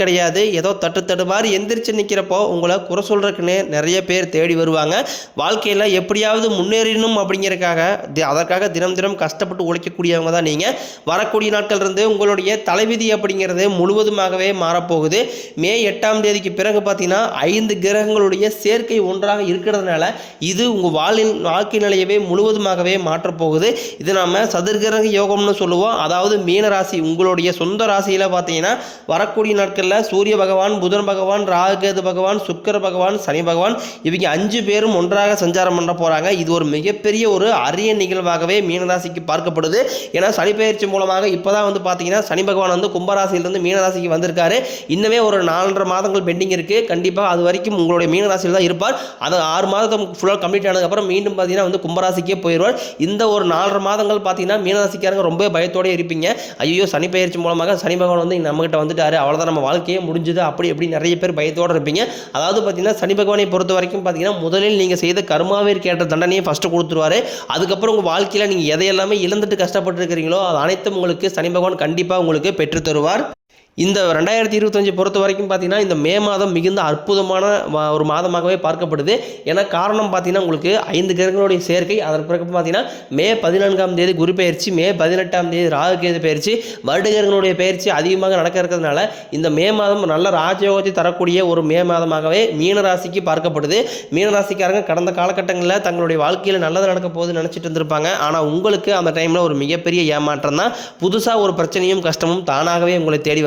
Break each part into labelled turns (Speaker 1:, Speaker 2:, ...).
Speaker 1: கிடையாது. ஏதோ தட்டு தடு மாதிரி எந்திரிச்சு நிற்கிறப்போ உங்களை குறை சொல்கிறதுக்குன்னு நிறைய பேர் தேடி வருவாங்க. வாழ்க்கையில் எப்படியாவது முன்னேறணும் அப்படிங்கிறக்காக அதற்காக தினம் தினம் கஷ்டப்பட்டு உழைக்கக்கூடியவங்க தான் நீங்கள் வரக்கூடிய நாட்கள் இருந்து உங்களுடைய தலைவிதி அப்படிங்கிறது முழுவதுமாகவே மாறப்போகுது. மே எட்டாம் தேதிக்கு பிறகு பார்த்தீங்கன்னா ஐந்து கிரகங்களுடைய சேர்க்கை ஒன்றாக இருக்கிறதுனால இது உங்கள் வாழ்வின் வாழ்க்கை நிலையவே முழுவதுமாகவே மாற்றப்போகுது. இது நாம சதுர்கிரக யோகம்னு சொல்லுவோம். அதாவது மீன ராசி உங்களுடைய சொந்த ராசியில் பார்த்தீங்கன்னா வரக்கூடிய நாட்களில் சூரிய பகவான் புதன் பகவான் ராகுகேது பகவான் சுக்கர பகவான் சனி பகவான் இவங்க அஞ்சு பேரும் ஒன்றாக சஞ்சாரம் பண்ண போகிறாங்க இது ஒரு மிகப்பெரிய ஒரு அரிய நிகழ்வாகவே மீனராசிக்கு பார்க்கப்படுது. ஏன்னா சனி பயிற்சி மூலமாக இப்போ தான் வந்து பார்த்தீங்கன்னா சனி பகவான் வந்து கும்பராசியிலிருந்து மீனராசிக்கு வந்திருக்காரு. இன்னமே ஒரு நாலரை மாதங்கள் பெண்டிங் இருக்குது கண்டிப்பாக அது வரைக்கும் உங்களுடைய மீனராசியில் தான் இருப்பார். அது ஆறு மாதம் ஃபுல்லாக கம்ப்ளீட் ஆனதுக்கப்புறம் மீண்டும் பார்த்தீங்கன்னா வந்து கும்பராசிக்கே போயிடுவார். இந்த ஒரு நாலரை மாதங்கள் பார்த்தீங்கன்னா மீனராசிக்காரங்க ரொம்ப பயத்தோடய இருப்பீங்க. ஐயோ சனி பயிற்சி மூலமாக சனி பகவான் வந்து நம்மகிட்ட வந்துட்டாரு. அவ்வளோதான் நம்ம வாழ்க்கையே முடிஞ்சது. அப்படி எப்படி நிறைய பேர் பயத்தோடு இருப்பீங்க. அதாவது பார்த்தீங்கன்னா சனி பகவானை பொறுத்த வரைக்கும் பார்த்தீங்கன்னா முதலில் நீங்கள் செய்த கர்மாவிற்கு ஏற்ற தண்டனையை ஃபஸ்ட்டு கொடுத்துருவாரு. அதுக்கப்புறம் உங்கள் வாழ்க்கையில் நீங்கள் எதையெல்லாமே இழந்துட்டு கஷ்டப்பட்டு இருக்கிறீங்களோ அது அனைத்தும் உங்களுக்கு சனி பகவான் கண்டிப்பாக உங்களுக்கு பெற்று தருவார் இந்த ரெண்டாயிரத்தி இருபத்தஞ்சு பொறுத்த வரைக்கும் பார்த்தீங்கன்னா இந்த மே மாதம் மிகுந்த அற்புதமான ஒரு மாதமாகவே பார்க்கப்படுது. ஏன்னா காரணம் பார்த்தீங்கன்னா உங்களுக்கு ஐந்து கிரகங்களுடைய சேர்க்கை. அதற்கு பிறகு பார்த்தீங்கன்னா மே பதினான்காம் தேதி குரு பயிற்சி மே பதினெட்டாம் தேதி ராகுகேது பயிற்சி வருடகிரகங்களுடைய பயிற்சி அதிகமாக நடக்க இருக்கிறதுனால இந்த மே மாதம் நல்ல ராஜயோகத்தை தரக்கூடிய ஒரு மே மாதமாகவே மீனராசிக்கு பார்க்கப்படுது. மீனராசிக்காரங்க கடந்த காலகட்டங்களில் தங்களுடைய வாழ்க்கையில் நல்லது நடக்க போகுதுன்னு நினச்சிட்டு இருந்திருப்பாங்க. ஆனால் உங்களுக்கு அந்த டைமில் ஒரு மிகப்பெரிய ஏமாற்றம் தான். புதுசாக ஒரு பிரச்சனையும் கஷ்டமும் தானாகவே உங்களை தேடி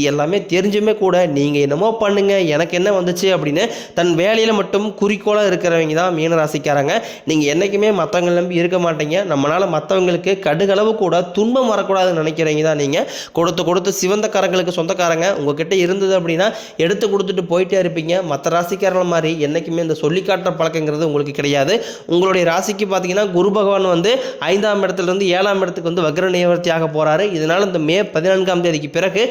Speaker 1: எல்லாமே தெரிஞ்சுமே கூட நீங்கள் என்னமோ பண்ணுங்க எனக்கு என்ன வந்துச்சு அப்படின்னு தன் வேலையில் மட்டும் குறிக்கோளாக இருக்கிறவங்க தான் மீனராசிக்காரங்க. நீங்கள் என்றைக்குமே மற்றவங்களை நம்பி இருக்க மாட்டீங்க. நம்மளால் மற்றவங்களுக்கு கடுகளவு கூட துன்பம் வரக்கூடாதுன்னு நினைக்கிறவங்க தான் நீங்கள் கொடுத்து கொடுத்து சிவந்தக்காரங்களுக்கு சொந்தக்காரங்க. உங்ககிட்ட இருந்தது அப்படின்னா எடுத்து கொடுத்துட்டு போயிட்டே இருப்பீங்க. மற்ற ராசிக்காரர்கள் மாதிரி என்றைக்குமே இந்த சொல்லி காட்டுற பழக்கங்கிறது உங்களுக்கு கிடையாது. உங்களுடைய ராசிக்கு பார்த்தீங்கன்னா குரு பகவான் வந்து ஐந்தாம் இடத்துலேருந்து ஏழாம் இடத்துக்கு வந்து வக்ர நிவர்த்தியாக போகிறாரு இதனால் இந்த மே பதினான்காம் தேதிக்கு பிறகு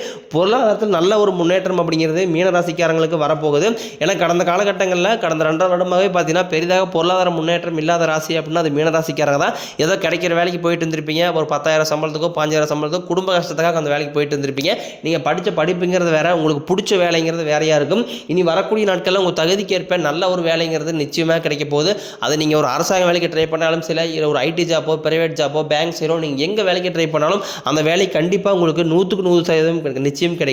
Speaker 1: பொருளாதாரத்தில் நல்ல ஒரு முன்னேற்றம் அப்படிங்கிறது மீனராசிக்காரங்களுக்கு வரப்போகுது. ஏன்னா கடந்த காலகட்டங்களில் கடந்த ரெண்டரை வருடமாகவே பார்த்தீங்கன்னா பெரிதாக பொருளாதார முன்னேற்றம் இல்லாத ராசி அப்படின்னா அது மீனராசிக்காரங்க தான். ஏதோ கிடைக்கிற வேலைக்கு போயிட்டு இருந்திருப்பீங்க. ஒரு பத்தாயிரம் சம்பளத்துக்கோ பாஞ்சாயிரம் சம்பளத்துக்கோ குடும்ப கஷ்டத்துக்காக அந்த வேலைக்கு போயிட்டு இருந்திருப்பீங்க. நீங்கள் படித்த படிப்புங்கிறது வேற உங்களுக்கு பிடிச்ச வேலைங்கிறது வேறையாக இருக்கும். இனி வரக்கூடிய நாட்களில் உங்கள் தகுதிக்கேற்ப நல்ல ஒரு வேலைங்கிறது நிச்சயமாக கிடைக்க போகுது. அது நீங்கள் ஒரு அரசாங்க வேலைக்கு ட்ரை பண்ணாலும் சரி இல்லை ஒரு ஐடி ஜாப்போ பிரைவேட் ஜாப்போ பேங்க் சைடோ நீங்கள் எங்கே வேலைக்கு ட்ரை பண்ணாலும் அந்த வேலை கண்டிப்பாக உங்களுக்கு நூற்றுக்கு நூறு சதவீதம் நிச்சயம் கிடைக்கும்.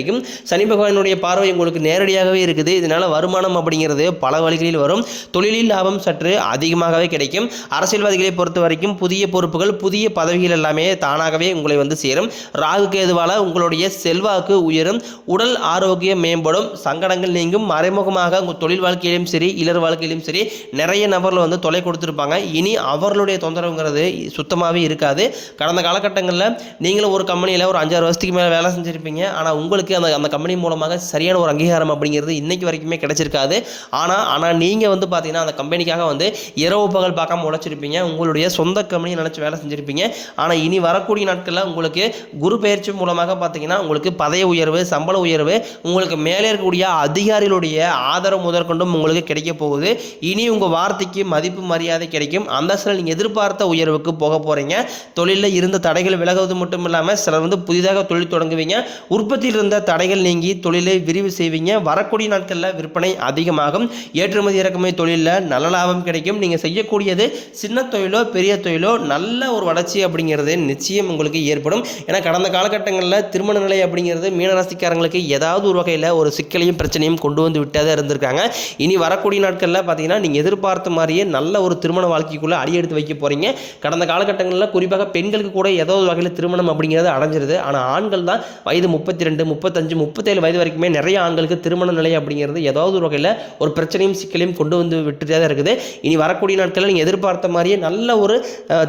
Speaker 1: சனி பகவானுடைய பார்வை உங்களுக்கு நேரடியாகவே இருக்குது. இதனால் வருமானம் அப்படிங்கிறது பல வழிகளில் வரும். தொழிலில் லாபம் சற்று அதிகமாகவே கிடைக்கும். அரசியல்வாதிகளை பொறுத்த வரைக்கும் புதிய பொறுப்புகள் புதிய பதவிகள் எல்லாமே தானாகவே உங்களை வந்து சேரும். ராகு கேதுவால உங்களுடைய செல்வாக்கு உயரும். உடல் ஆரோக்கியம் மேம்படும். சங்கடங்கள் நீங்கும். மறைமுகமாக உங்கள் தொழில் வாழ்க்கையிலும் சரி இளர் வாழ்க்கையிலும் சரி நிறைய நபர்கள் வந்து தொலை கொடுத்துருப்பாங்க. இனி அவர்களுடைய தொந்தரவுங்கிறது சுத்தமாகவே இருக்காது. கடந்த காலகட்டங்களில் நீங்களும் ஒரு கம்பெனியில் ஒரு அஞ்சாறு வருஷத்துக்கு மேலே வேலை செஞ்சுருப்பீங்க. ஆனால் உங்களுக்கு அந்த அந்த அந்த கம்பெனி மூலமாக சரியான ஒரு அங்கீகாரம் அப்படிங்கிறது இன்றைக்கு வரைக்குமே கிடைச்சிருக்காது. ஆனால் ஆனால் நீங்கள் வந்து பார்த்தீங்கன்னா அந்த கம்பெனிக்காக வந்து இரவு பகல் பார்க்காம உழைச்சிருப்பீங்க. உங்களுடைய சொந்த கம்பெனி நினச்சி வேலை செஞ்சுருப்பீங்க. ஆனால் இனி வரக்கூடிய நாட்களில் உங்களுக்கு குரு பயிற்சி மூலமாக பார்த்தீங்கன்னா உங்களுக்கு பதவி உயர்வு சம்பள உயர்வு உங்களுக்கு மேலே இருக்கக்கூடிய அதிகாரிகளுடைய ஆதரவு முதற்கொண்டும் உங்களுக்கு கிடைக்க போகுது. இனி உங்கள் வார்த்தைக்கு மதிப்பு மரியாதை கிடைக்கும். அந்த சில நீங்கள் எதிர்பார்த்த உயர்வுக்கு போக போகிறீங்க தொழிலில் இருந்த தடைகள் விலகுவது மட்டும் இல்லாமல் சிலர் வந்து புதிதாக தொழில் தொடங்குவீங்க. உற்பத்தியில் இருந்த தடைகள் நீங்கி தொழிலை விரிவு செய்வீங்க. வரக்கூடிய நாட்களில் விற்பனை அதிகமாகும். ஏற்றுமதி இறக்குமதி தொழிலில் நல்ல லாபம் கிடைக்கும். நீங்கள் செய்யக்கூடியது சின்ன தொழிலோ பெரிய தொழிலோ நல்ல ஒரு வளர்ச்சி அப்படிங்கிறது நிச்சயம் உங்களுக்கு ஏற்படும். ஏன்னா கடந்த காலகட்டங்களில் திருமண நிலை அப்படிங்கிறது மீனராசிக்காரங்களுக்கு ஏதாவது ஒரு வகையில் ஒரு சிக்கலையும் பிரச்சனையும் கொண்டு வந்து விட்டே இருந்திருக்காங்க. இனி வரக்கூடிய நாட்களில் பார்த்தீங்கன்னா நீங்கள் எதிர்பார்த்த மாதிரியே நல்ல ஒரு திருமண வாழ்க்கைக்குள்ளே அடியெடுத்து வைக்க போகிறீங்க கடந்த காலகட்டங்களில் குறிப்பாக பெண்களுக்கு கூட ஏதோ ஒரு வகையில் திருமணம் அப்படிங்கிறது அடைஞ்சிருது. ஆனால் ஆண்கள் தான் வயது முப்பத்தி ரெண்டு முப்பத்தஞ்சு முப்பத்தேழு வயது வரைக்குமே நிறைய ஆண்களுக்கு திருமண நிலை அப்படிங்கிறது ஏதாவது ஒரு வகையில் ஒரு பிரச்சனையும் சிக்கலையும் கொண்டு வந்து விட்டுட்டே தான் இருக்குது. இனி வரக்கூடிய நாட்களில் நீங்கள் எதிர்பார்த்த மாதிரியே நல்ல ஒரு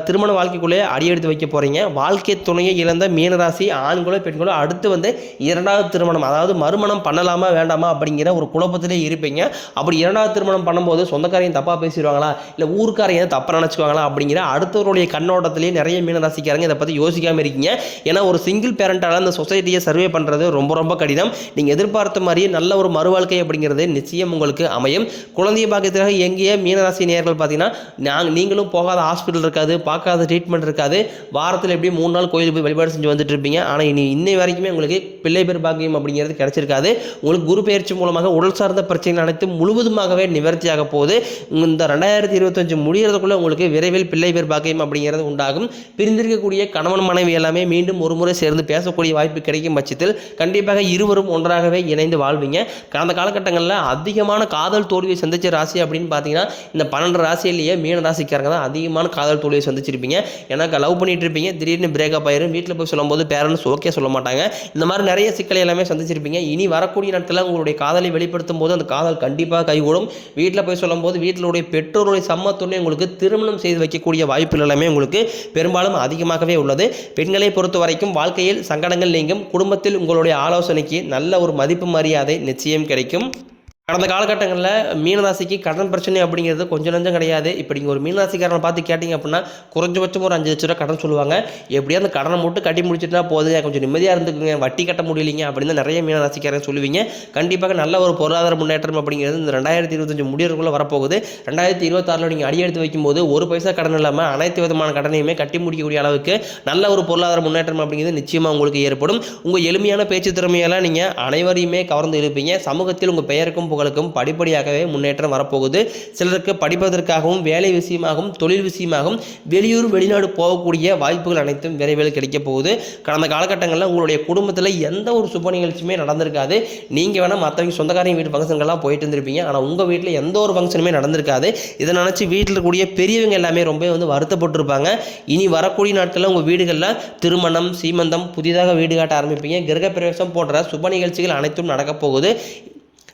Speaker 1: திருமண வாழ்க்கைக்குள்ளேயே அடியெடுத்து வைக்க போகிறீங்க வாழ்க்கை துணையை இழந்த மீனராசி ஆண்களோ பெண்களோ அடுத்து வந்து இரண்டாவது திருமணம் அதாவது மறுமணம் பண்ணலாமா வேண்டாமா அப்படிங்கிற ஒரு குழப்பத்திலே இருப்பீங்க. அப்படி இரண்டாவது திருமணம் பண்ணும்போது சொந்தக்காரையும் தப்பாக பேசிடுவாங்களா? இல்லை ஊருக்காரையும் ஏதாவது தப்பாக நினச்சிக்குவாங்களா அப்படிங்கிற அடுத்தவருடைய கண்ணோட்டத்திலேயே நிறைய மீனராசிக்காரங்க இதை பற்றி யோசிக்காமல் இருக்கீங்க. ஏன்னா ஒரு சிங்கிள் பேரண்டால் அந்த சொசைட்டியை சர்வே பண்ணுறது ரொம்ப ரொம்ப ரொம்ப கடினம். நீங்கள் எதிர்பார்த்த மாதிரியே நல்ல ஒரு மறுவாழ்க்கை அப்படிங்கிறது நிச்சயம் உங்களுக்கு அமையும். குழந்தைய பாக்கியத்திற்காக எங்கேயே மீனராசி நேர்கள் பார்த்தீங்கன்னா நாங்கள் நீங்களும் போகாத ஹாஸ்பிட்டல் இருக்காது பார்க்காத ட்ரீட்மெண்ட் இருக்காது. வாரத்தில் எப்படியும் மூணு நாள் கோயில் போய் வழிபாடு செஞ்சு வந்துட்டு இருப்பீங்க. ஆனால் இனி இன்னை வரைக்குமே உங்களுக்கு பிள்ளை பேர் பாக்கியம் அப்படிங்கிறது கிடைச்சிருக்காது. உங்களுக்கு குரு பயிற்சி மூலமாக உடல் சார்ந்த பிரச்சனைகள் அனைத்தும் முழுவதுமாகவே நிவர்த்தியாக போகுது. இந்த ரெண்டாயிரத்தி இருபத்தஞ்சு முடிகிறதுக்குள்ளே உங்களுக்கு விரைவில் பிள்ளை பேர் பாக்கியம் அப்படிங்கிறது உண்டாகும். பிரிந்திருக்கக்கூடிய கணவன் மனைவி எல்லாமே மீண்டும் ஒரு முறை சேர்ந்து பேசக்கூடிய வாய்ப்பு கிடைக்கும் பட்சத்தில் கண்டிப்பாக இருவரும் ஒன்றாகவே இணைந்து வாழ்வீங்க. கடந்த காலகட்டங்களில் அதிகமான காதல் தோல்வியை சந்திச்ச ராசி அப்படின்னு பார்த்தீங்கன்னா இந்த பன்னெண்டு ராசியிலேயே மீன ராசிக்காரங்க தான் அதிகமான காதல் தோல்வியை சந்திச்சிருப்பீங்க. ஏன்னா லவ் பண்ணிட்டு இருப்பீங்க. திடீர்னு பிரேக்கப் ஆயிரும். வீட்டில் போய் சொல்லும்போது பேரண்ட்ஸ் ஓகே சொல்ல மாட்டாங்க. இந்த மாதிரி நிறைய சிக்கலை எல்லாமே சந்திச்சிருப்பீங்க. இனி வரக்கூடிய நாட்களில் உங்களுடைய காதலை வெளிப்படுத்தும் போது அந்த காதல் கண்டிப்பாக கைகூடும். வீட்டில் போய் சொல்லும்போது வீட்டிலுடைய பெற்றோருடைய சம்மத்துடனே உங்களுக்கு திருமணம் செய்து வைக்கக்கூடிய வாய்ப்புகள் எல்லாமே உங்களுக்கு பெரும்பாலும் அதிகமாகவே உள்ளது. பெண்களை பொறுத்த வரைக்கும் வாழ்க்கையில் சங்கடங்கள் நீங்கும். குடும்பத்தில் உங்களுடைய ஆலோசனைக்கு நல்ல ஒரு மதிப்பு மரியாதை நிச்சயம் கிடைக்கும். கடந்த காலகட்டங்களில் மீனராசிக்கு கடன் பிரச்சனை அப்படிங்கிறது கொஞ்சம் நஞ்சம் கிடையாது. இப்போ நீங்கள் ஒரு மீனராசிக்காரனை பார்த்து கேட்டிங்க அப்படின்னா குறைஞ்சபட்சம் ஒரு அஞ்சு லட்ச ரூபா கடன் சொல்லுவாங்க. எப்படியா அந்த கடனை மட்டும் கட்டி முடிச்சுட்டா போதுங்க. கொஞ்சம் நிம்மதியாக இருந்துக்குங்க. வட்டி கட்ட முடியலைங்க அப்படின்னு தான் நிறைய மீனராசிக்காரன் சொல்லுவீங்க. கண்டிப்பாக நல்ல ஒரு பொருளாதார முன்னேற்றம் அப்படிங்கிறது இந்த ரெண்டாயிரத்தி இருபத்தஞ்சு முடியறதுக்குள்ளே வரப்போகுது. ரெண்டாயிரத்தி இருபத்தாறில் நீங்கள் அடி எடுத்து வைக்கும்போது ஒரு பைசா கடன் இல்லாமல் அனைத்து விதமான கடனையுமே கட்டி முடிக்கக்கூடிய அளவுக்கு நல்ல ஒரு பொருளாதார முன்னேற்றம் அப்படிங்கிறது நிச்சயமாக உங்களுக்கு ஏற்படும். உங்கள் எளிமையான பேச்சு திறமையெல்லாம் நீங்கள் அனைவரையுமே கவர்ந்து இருப்பீங்க சமூகத்தில் உங்கள் பெயருக்கும் புகழுக்கும் படிப்படியாகவே முன்னேற்றம் வரப்போகுது. சிலருக்கு படிப்பதற்காகவும் வேலை விஷயமாகவும் தொழில் விஷயமாகவும் வெளியூர் வெளிநாடு போகக்கூடிய வாய்ப்புகள் அனைத்தும் விரைவில் கிடைக்கப் போகுது. கடந்த காலகட்டங்களில் உங்களுடைய குடும்பத்தில் எந்த ஒரு சுப நிகழ்ச்சியுமே நடந்திருக்காது. நீங்கள் வேணால் மற்றவங்க சொந்தக்காரங்க வீட்டு ஃபங்க்ஷன்கள்லாம் போயிட்டு இருந்திருப்பீங்க. ஆனால் உங்கள் வீட்டில் எந்த ஒரு ஃபங்க்ஷனுமே நடந்திருக்காது. இதை நினச்சி வீட்டில் இருக்கக்கூடிய பெரியவங்க எல்லாமே ரொம்ப வந்து வருத்தப்பட்டிருப்பாங்க. இனி வரக்கூடிய நாட்களில் உங்கள் வீடுகளில் திருமணம் சீமந்தம் புதிதாக வீடு காட்ட ஆரம்பிப்பீங்க. கிரகப்பிரவேசம் போன்ற சுப நிகழ்ச்சிகள் அனைத்தும் நடக்கப் போகுது.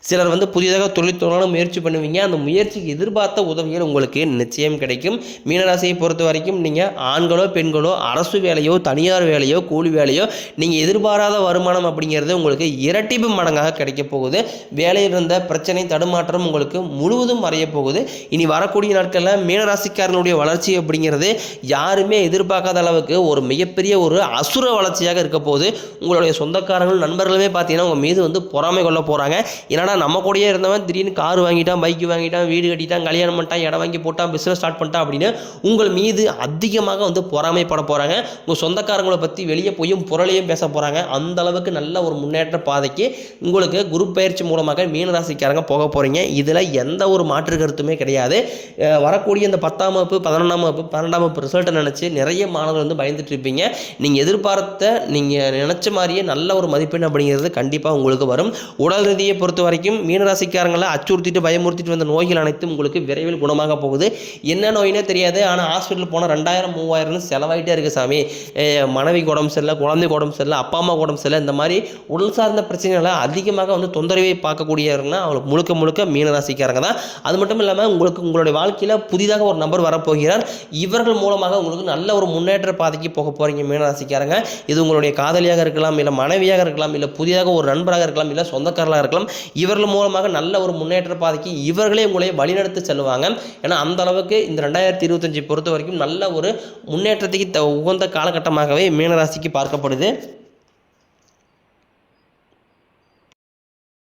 Speaker 1: சிலர் வந்து புதிதாக தொழில் தொடங்க முயற்சி பண்ணுவீங்க. அந்த முயற்சிக்கு எதிர்பார்த்த உதவிகள் உங்களுக்கு நிச்சயம் கிடைக்கும். மீனராசியை பொறுத்த வரைக்கும் நீங்கள் ஆண்களோ பெண்களோ அரசு வேலையோ தனியார் வேலையோ கூலி வேலையோ நீங்கள் எதிர்பாராத வருமானம் அப்படிங்கிறது உங்களுக்கு இரட்டிப்பு மடங்காக கிடைக்க போகுது. வேலையில் இருந்த பிரச்சனை தடுமாற்றம் உங்களுக்கு முழுவதும் மறைய போகுது. இனி வரக்கூடிய நாட்களில் மீனராசிக்காரனுடைய வளர்ச்சி அப்படிங்கிறது யாருமே எதிர்பார்க்காத அளவுக்கு ஒரு மிகப்பெரிய ஒரு அசுர வளர்ச்சியாக இருக்க போகுது. உங்களுடைய சொந்தக்காரங்கள் நண்பர்களுமே பார்த்தீங்கன்னா உங்கள் மீது வந்து பொறாமை கொள்ள போகிறாங்க என்னடா நம்ம கூடயே இருந்தவன் திடீர்னு கார் வாங்கிட்டான் பைக் வாங்கிட்டான் வீடு கட்டிட்டான் கல்யாணம் பண்ணிட்டான் இடம் வாங்கி போட்டான் பிஸ்னஸ் ஸ்டார்ட் பண்ணிட்டான் அப்படின்னு உங்கள் மீது அதிகமாக வந்து பொறாமைப்பட போகிறாங்க உங்கள் சொந்தக்காரங்களை பற்றி வெளியே போயும் புரளையும் பேச போகிறாங்க அந்த அளவுக்கு நல்ல ஒரு முன்னேற்ற பாதைக்கு உங்களுக்கு குரு பயிற்சி மூலமாக மீனராசிக்காரங்க போக போகிறீங்க இதில் எந்த ஒரு மாற்று கருத்துமே கிடையாது. வரக்கூடிய இந்த பத்தாம் வகுப்பு பதினொன்றாம் வகுப்பு பன்னெண்டாம் வகுப்பு ரிசல்ட்டை நினச்சி நிறைய மாணவர்கள் வந்து பயந்துட்டு இருப்பீங்க. நீங்கள் எதிர்பார்த்த நீங்கள் நினச்ச மாதிரியே நல்ல ஒரு மதிப்பெண் அப்படிங்கிறது கண்டிப்பாக உங்களுக்கு வரும். உடல் ரீதியை பொறுத்தவரை வரைக்கும் மீனராசிக்காரங்களை அச்சுறுத்திட்டு பயமுறுத்திட்டு வந்த நோய்கள் அனைத்தும் உங்களுக்கு விரைவில் குணமாக போகுது. என்ன நோயினே தெரியாது. ஆனால் ஹாஸ்பிட்டல் போனால் ரெண்டாயிரம் மூவாயிரம்னு செலவாயிட்டே இருக்கு சாமி. மனைவி மனைவிக்கு உடம்பு சரியில்லை குழந்தைக்கு உடம்பு சரியில்லை அப்பா அம்மா உடம்பு சரியில்லை இந்த மாதிரி உடல் சார்ந்த பிரச்சனைகளை அதிகமாக வந்து தொந்தரவை பார்க்கக்கூடியவங்கன்னா அவங்களுக்கு முழுக்க முழுக்க மீனராசிக்காரங்க தான். அது மட்டும் இல்லாமல் உங்களுக்கு உங்களுடைய வாழ்க்கையில் புதிதாக ஒரு நபர் வரப்போகிறார். இவர்கள் மூலமாக உங்களுக்கு நல்ல ஒரு முன்னேற்ற பாதைக்கு போக போகிறீங்க மீனராசிக்காரங்க. இது உங்களுடைய காதலியாக இருக்கலாம் இல்லை மனைவியாக இருக்கலாம் இல்லை புதிதாக ஒரு நண்பராக இருக்கலாம் இல்லை சொந்தக்காரர்களாக இருக்கலாம். இவர்கள் மூலமாக நல்ல ஒரு முன்னேற்ற பாதைக்கு இவர்களே உங்களை வழிநடத்தி செல்லுவாங்க. ஏன்னா அந்த அளவுக்கு இந்த ரெண்டாயிரத்தி இருபத்தஞ்சி பொறுத்த வரைக்கும் நல்ல ஒரு முன்னேற்றத்துக்கு த- உகந்த காலகட்டமாகவே மீனராசிக்கு பார்க்கப்படுது.